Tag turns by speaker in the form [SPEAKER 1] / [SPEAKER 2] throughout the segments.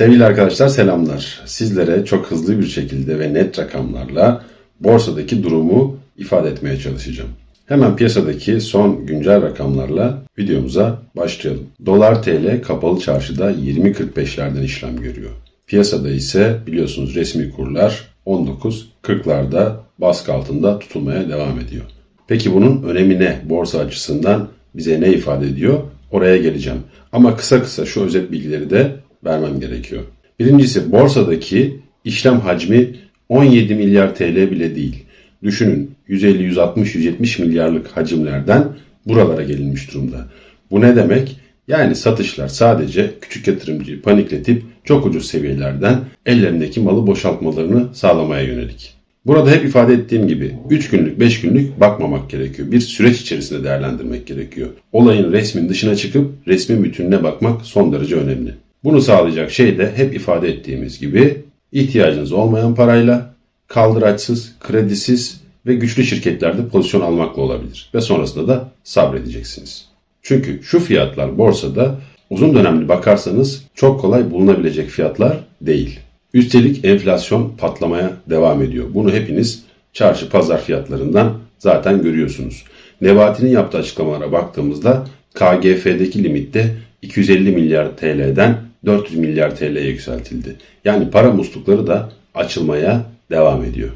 [SPEAKER 1] Sevgili arkadaşlar selamlar. Sizlere çok hızlı bir şekilde ve net rakamlarla borsadaki durumu ifade etmeye çalışacağım. Hemen piyasadaki son güncel rakamlarla videomuza başlayalım. Dolar TL kapalı çarşıda 20.45'lerden işlem görüyor. Piyasada ise biliyorsunuz resmi kurlar 19.40'larda baskı altında tutulmaya devam ediyor. Peki bunun önemi ne? Borsa açısından bize ne ifade ediyor? Oraya geleceğim. Ama kısa kısa şu özet bilgileri de vermem gerekiyor. Birincisi borsadaki işlem hacmi 17 milyar TL bile değil. Düşünün 150, 160, 170 milyarlık hacimlerden buralara gelinmiş durumda. Bu ne demek? Yani satışlar sadece küçük yatırımcıyı panikletip çok ucuz seviyelerden ellerindeki malı boşaltmalarını sağlamaya yönelik. Burada hep ifade ettiğim gibi 3 günlük 5 günlük bakmamak gerekiyor. Bir süreç içerisinde değerlendirmek gerekiyor. Olayın resmin dışına çıkıp resmin bütününe bakmak son derece önemli. Bunu sağlayacak şey de hep ifade ettiğimiz gibi ihtiyacınız olmayan parayla kaldıraçsız, kredisiz ve güçlü şirketlerde pozisyon almakla olabilir. Ve sonrasında da sabredeceksiniz. Çünkü şu fiyatlar borsada uzun dönemli bakarsanız çok kolay bulunabilecek fiyatlar değil. Üstelik enflasyon patlamaya devam ediyor. Bunu hepiniz çarşı pazar fiyatlarından zaten görüyorsunuz. Nebati'nin yaptığı açıklamalara baktığımızda KGF'deki limitte 250 milyar TL'den 400 milyar TL'ye yükseltildi. Yani para muslukları da açılmaya devam ediyor.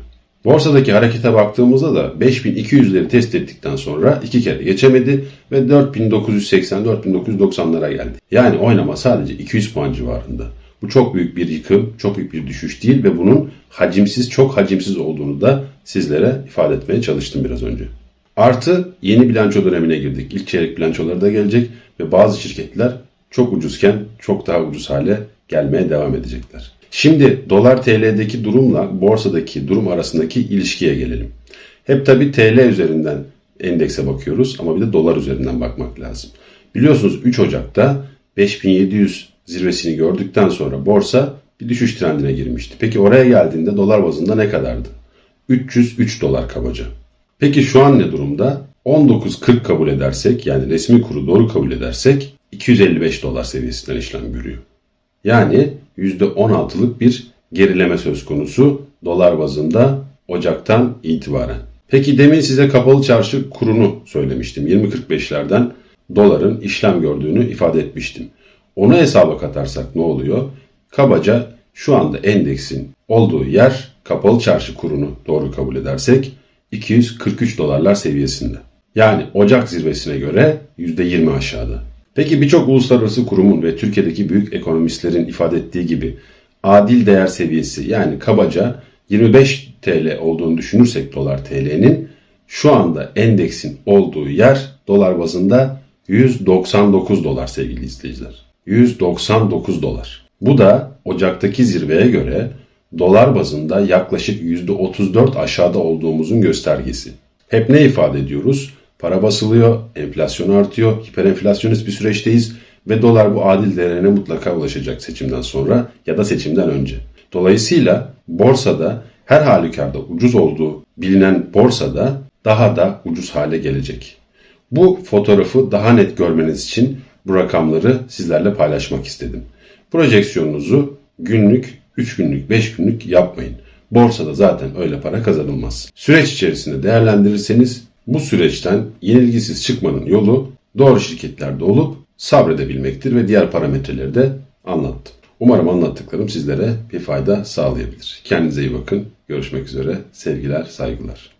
[SPEAKER 1] Borsadaki harekete baktığımızda da 5200'leri test ettikten sonra iki kere geçemedi ve 4980-4990'lara geldi. Yani oynama sadece 200 puan civarında. Bu çok büyük bir yıkım, çok büyük bir düşüş değil ve bunun hacimsiz, çok hacimsiz olduğunu da sizlere ifade etmeye çalıştım biraz önce. Artı yeni bilanço dönemine girdik. İlk çeyrek bilançoları da gelecek ve bazı şirketler çok ucuzken çok daha ucuz hale gelmeye devam edecekler. Şimdi dolar TL'deki durumla borsadaki durum arasındaki ilişkiye gelelim. Hep tabi TL üzerinden endekse bakıyoruz ama bir de dolar üzerinden bakmak lazım. Biliyorsunuz 3 Ocak'ta 5700 zirvesini gördükten sonra borsa bir düşüş trendine girmişti. Peki oraya geldiğinde dolar bazında ne kadardı? 303 dolar kabaca. Peki şu an ne durumda? 19.40 kabul edersek yani resmi kuru doğru kabul edersek 255 dolar seviyesinden işlem görüyor. Yani %16'lık bir gerileme söz konusu dolar bazında Ocak'tan itibaren. Peki demin size kapalı çarşı kurunu söylemiştim. 20.45'lerden doların işlem gördüğünü ifade etmiştim. Onu hesaba katarsak ne oluyor? Kabaca şu anda endeksin olduğu yer kapalı çarşı kurunu doğru kabul edersek 243 dolarlar seviyesinde. Yani Ocak zirvesine göre %20 aşağıda. Peki birçok uluslararası kurumun ve Türkiye'deki büyük ekonomistlerin ifade ettiği gibi adil değer seviyesi yani kabaca 25 TL olduğunu düşünürsek dolar TL'nin şu anda endeksin olduğu yer dolar bazında 199 dolar sevgili izleyiciler. 199 dolar. Bu da Ocak'taki zirveye göre dolar bazında yaklaşık %34 aşağıda olduğumuzun göstergesi. Hep ne ifade ediyoruz? Para basılıyor, enflasyon artıyor, hiperenflasyonist bir süreçteyiz ve dolar bu adil değerine mutlaka ulaşacak seçimden sonra ya da seçimden önce. Dolayısıyla borsada her halükarda ucuz olduğu bilinen borsada daha da ucuz hale gelecek. Bu fotoğrafı daha net görmeniz için bu rakamları sizlerle paylaşmak istedim. Projeksiyonunuzu günlük, 3 günlük, 5 günlük yapmayın. Borsada zaten öyle para kazanılmaz. Süreç içerisinde değerlendirirseniz bu süreçten yenilgisiz çıkmanın yolu doğru şirketlerde olup sabredebilmektir ve diğer parametreleri de anlattım. Umarım anlattıklarım sizlere bir fayda sağlayabilir. Kendinize iyi bakın. Görüşmek üzere. Sevgiler, saygılar.